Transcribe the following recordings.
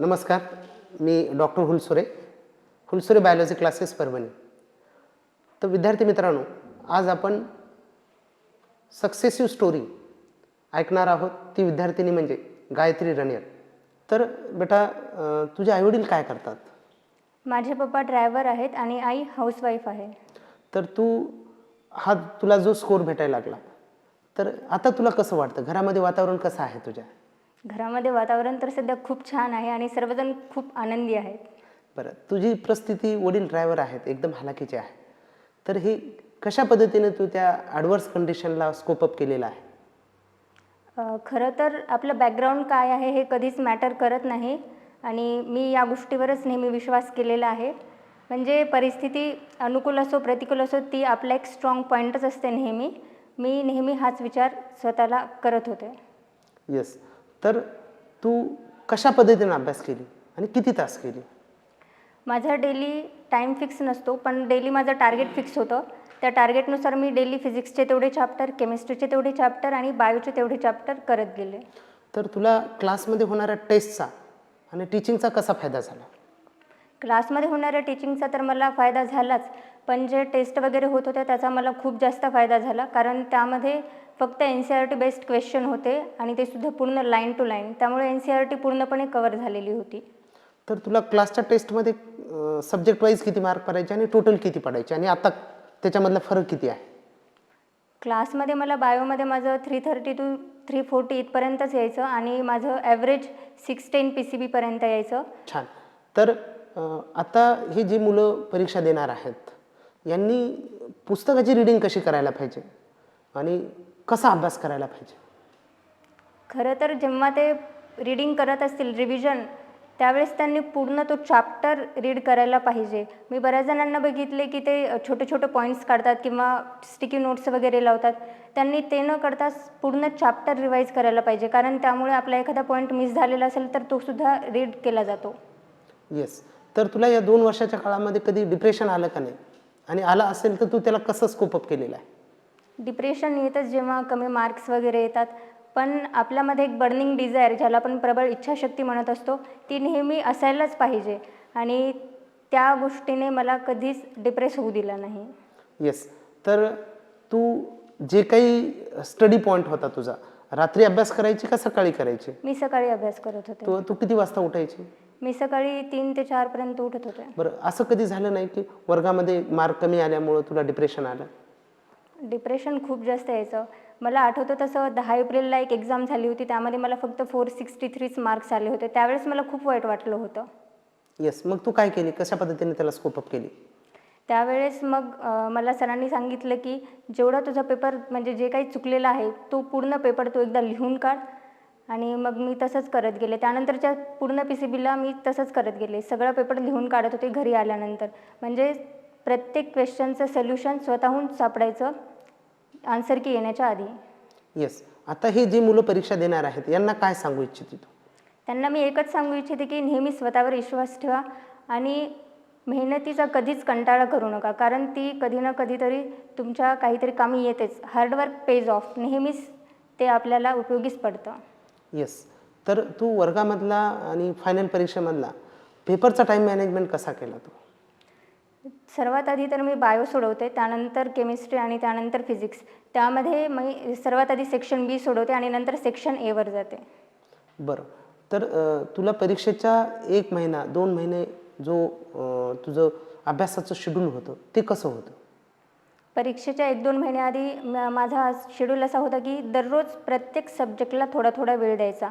नमस्कार मी doctor Hulsure. Hulsure biology classes Parbhani. तर विद्यार्थी मित्रांनो आज आपण सक्सेसिव्ह स्टोरी ऐकणार आहोत. ती विद्यार्थिनी म्हणजे गायत्री रणियर तर बेटा तुझे आईवडील काय करतात? माझे पप्पा ड्रायव्हर आहेत आणि आई हाऊसवाईफ आहे. तर तू हा तुला जो स्कोर भेटायला लागला तर आता तुला कसं वाटतं? घरामध्ये वातावरण कसं आहे तुझ्या? घरामध्ये वातावरण तर सध्या खूप छान आहे आणि सर्वजण खूप आनंदी आहेत. बरं तुझी परिस्थिती वडील ड्रायव्हर आहेत एकदम हालाकीचे आहे. तर हे कशा पद्धतीने तू त्या ॲडवर्स कंडिशनला स्कोप अप केलेला आहे? अ, खरं तर आपलं बॅकग्राऊंड काय आहे हे कधीच मॅटर करत नाही आणि मी या गोष्टीवरच नेहमी विश्वास केलेला आहे. म्हणजे परिस्थिती अनुकूल असो प्रतिकूल असो ती आपला एक स्ट्रॉंग पॉईंटच असते नेहमी. मी नेहमी हाच विचार स्वतःला करत होते. येस तर तू कशा पद्धतीने अभ्यास केली आणि किती तास केली? माझा डेली टाईम फिक्स नसतो पण डेली माझं टार्गेट फिक्स होतं. त्या टार्गेटनुसार मी डेली फिजिक्सचे तेवढे चॅप्टर केमिस्ट्रीचे तेवढे चॅप्टर आणि बायोचे तेवढे चॅप्टर करत गेले. तर तुला क्लासमध्ये होणाऱ्या टेस्टचा आणि टीचिंगचा कसा फायदा झाला? क्लासमध्ये होणाऱ्या टीचिंगचा तर मला फायदा झालाच पण जे टेस्ट वगैरे होत होते त्याचा मला खूप जास्त फायदा झाला कारण त्यामध्ये फक्त N C R T based question होते आणि ते सुद्धा पूर्ण लाईन टू लाईन त्यामुळे एन सी आर टी पूर्णपणे कवर झालेली होती. तर तुला क्लासच्या टेस्टमध्ये सब्जेक्ट वाईज किती मार्क पडायचे आणि टोटल किती पडायचे? आणि आता त्याच्यामधला फरक किती आहे? क्लासमध्ये मला बायोमध्ये माझं three thirty to three forty इथपर्यंतच यायचं आणि माझं average six ten P C बीपर्यंत यायचं. छान. तर आता ही जी मुलं परीक्षा देणार आहेत यांनी पुस्तकाची रिडिंग कशी करायला पाहिजे आणि कसा अभ्यास करायला पाहिजे? खरं तर जेव्हा ते रीडिंग करत असतील रिव्हिजन त्यावेळेस त्यांनी पूर्ण तो चॅप्टर रीड करायला पाहिजे. मी बऱ्याच जणांना बघितले की ते छोटे छोटे पॉईंट्स काढतात किंवा स्टिकी नोट्स वगैरे लावतात. त्यांनी ते न करता पूर्ण चॅप्टर रिवाईज करायला पाहिजे कारण त्यामुळे आपला एखादा पॉईंट मिस झालेला असेल तर तो सुद्धा रीड केला जातो. येस तर तुला या दोन वर्षाच्या काळामध्ये कधी डिप्रेशन आलं का नाही? आणि आलं असेल तर तू त्याला कसं स्कोप अप केलेलं आहे? डिप्रेशन येतच जेव्हा कमी मार्क्स वगैरे येतात. पण आपल्यामध्ये एक बर्निंग डिझायर ज्याला आपण प्रबळ इच्छाशक्ती म्हणत असतो ती नेहमी असायलाच पाहिजे. आणि त्या गोष्टीने मला कधीच डिप्रेस होऊ दिला नाही. येस तर तू जे काही स्टडी पॉईंट होता तुझा रात्री अभ्यास करायची का सकाळी करायची? मी सकाळी अभ्यास करत होते. तू तू किती वाजता उठायची? मी सकाळी तीन ते चारपर्यंत उठत होते. बरं असं कधी झालं नाही की वर्गामध्ये मार्क कमी आल्यामुळं तुला डिप्रेशन आलं? डिप्रेशन खूप जास्त यायचं. मला आठवतं तसं दहा एप्रिलला एक एक्झाम झाली होती त्यामध्ये मला फक्त फोर सिक्स्टी थ्रीच मार्क्स आले होते. त्यावेळेस मला खूप वाईट वाटलं होतं. येस मग तू काय केली? कशा पद्धतीने त्याला स्कोप अप केली? त्यावेळेस मग अ, मला सरांनी सांगितलं की जेवढा तुझा पेपर म्हणजे जे काही चुकलेला आहे तो पूर्ण पेपर तू एकदा लिहून काढ. आणि मग मी तसंच करत गेले. त्यानंतरच्या पूर्ण पी सी बीला मी तसंच करत गेले. सगळा पेपर लिहून काढत होते घरी आल्यानंतर. म्हणजे प्रत्येक क्वेश्चनचं सोल्युशन स्वतःहून सापडायचं आन्सर की येण्याच्या आधी. येस आता हे जे मुलं परीक्षा देणार आहेत यांना काय सांगू इच्छिते तू? त्यांना मी एकच सांगू इच्छिते की नेहमी स्वतःवर विश्वास ठेवा आणि मेहनतीचा कधीच कंटाळा करू नका. कारण ती कधी ना कधीतरी तुमच्या काहीतरी कामी येतेच. हार्डवर्क पेज ऑफ नेहमीच ते आपल्याला उपयोगीच पडतं. येस तर तू वर्गामधला आणि फायनल परीक्षेमधला पेपरचा टाईम मॅनेजमेंट कसा केला तू? सर्वात आधी तर मी बायो सोडवते त्यानंतर केमिस्ट्री आणि त्यानंतर फिजिक्स त्यामध्ये मी सर्वात आधी सेक्शन बी सोडवते आणि नंतर सेक्शन एवर जाते. बरं. तर अ, तुला परीक्षेच्या एक महिना दोन महिने जो अ, तुझं अभ्यासाचं शेड्यूल होतं ते कसं होतं? परीक्षेच्या एक दोन महिन्याआधी म- माझा शेड्यूल असा होता की दररोज प्रत्येक सब्जेक्टला थोडा थोडा वेळ द्यायचा.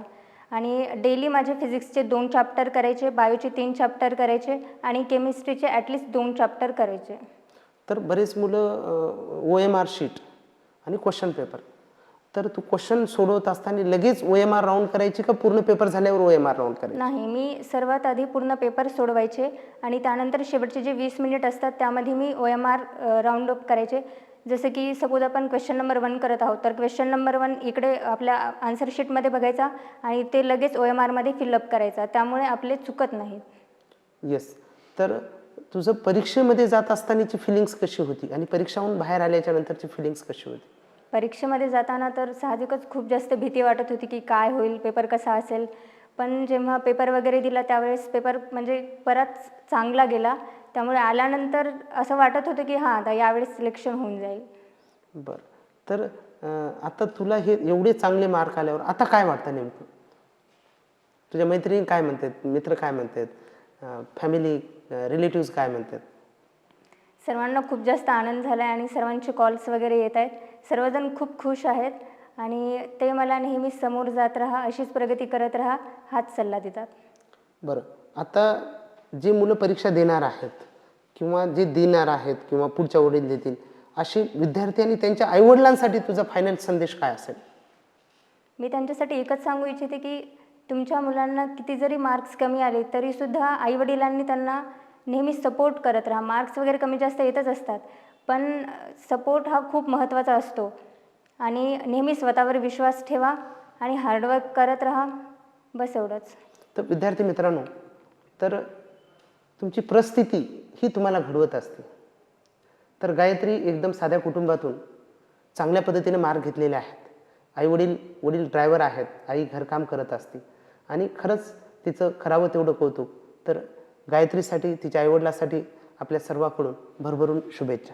आणि डेली माझे फिजिक्सचे दोन चॅप्टर करायचे बायोचे तीन चॅप्टर करायचे आणि केमिस्ट्रीचे ॲटलिस्ट दोन चॅप्टर करायचे. तर बरेच मुलं ओ एम आर शीट आणि क्वेश्चन पेपर तर तू क्वेश्चन सोडवत असताना लगेच ओ एम आर राऊंड करायची का पूर्ण पेपर झाल्यावर ओ एम आर राऊंड करायची? नाही मी सर्वात आधी पूर्ण पेपर सोडवायचे आणि त्यानंतर शेवटचे जे वीस मिनिट असतात त्यामध्ये मी O M R round up करायचे. जसं की सपोज आपण क्वेश्चन नंबर वन करत आहोत तर क्वेश्चन नंबर वन इकडे आपल्या आन्सर शीटमध्ये बघायचा आणि ते लगेच ओ एम आरमध्ये फिलअप करायचा. त्यामुळे आपले चुकत नाहीत येस तर तुझं परीक्षेमध्ये जात असतानाची फिलिंग्स कशी होती? आणि परीक्षाहून बाहेर आल्याच्या नंतरची फिलिंग्स कशी होती? परीक्षेमध्ये जाताना तर साहजिकच खूप जास्त भीती वाटत होती की काय होईल पेपर कसा असेल. पण जेव्हा पेपर वगैरे दिला त्यावेळेस पेपर म्हणजे बराच चांगला गेला. त्यामुळे आल्यानंतर असं वाटत होतं की हां आता यावेळेस सिलेक्शन होऊन जाईल. बरं. तर अं, आता तुला हे एवढे चांगले मार्क आल्यावर आता काय वाटतं नेमकं? तुझ्या मैत्रिणी काय म्हणतात? मित्र काय म्हणतात? फॅमिली रिलेटिव्ज काय म्हणतात? सर्वांना खूप जास्त आनंद झाला आहे आणि सर्वांचे कॉल्स वगैरे येत आहेत. सर्वजण खूप खुश आहेत आणि ते मला नेहमी समोर जात राहा अशीच प्रगती करत राहा हाच सल्ला देतात. बरं. आता जे मुलं परीक्षा देणार आहेत किंवा जे देणार आहेत किंवा पुढच्या वडील देतील असे विद्यार्थी आणि त्यांच्या आईवडिलांसाठी तुझा फायनल संदेश काय असेल? मी त्यांच्यासाठी एकच सांगू इच्छिते की तुमच्या मुलांना किती जरी मार्क्स कमी आले तरीसुद्धा आईवडिलांनी त्यांना नेहमी सपोर्ट करत राहा. मार्क्स वगैरे कमी जास्त येतच असतात. पण सपोर्ट हा खूप महत्त्वाचा असतो. आणि नेहमी स्वतःवर विश्वास ठेवा आणि हार्डवर्क करत राहा. बस एवढंच. तर विद्यार्थी मित्रांनो तर तुमची परिस्थिती ही तुम्हाला घडवत असते. तर गायत्री एकदम साध्या कुटुंबातून चांगल्या पद्धतीने मार्क घेतलेले आहेत. आई वडील वडील ड्रायव्हर आहेत. आई घरकाम करत असते. आणि खरंच तिचं खरावं तेवढं कौतुक. तर गायत्रीसाठी तिच्या आईवडिलासाठी आपल्या सर्वांकडून भरभरून शुभेच्छा.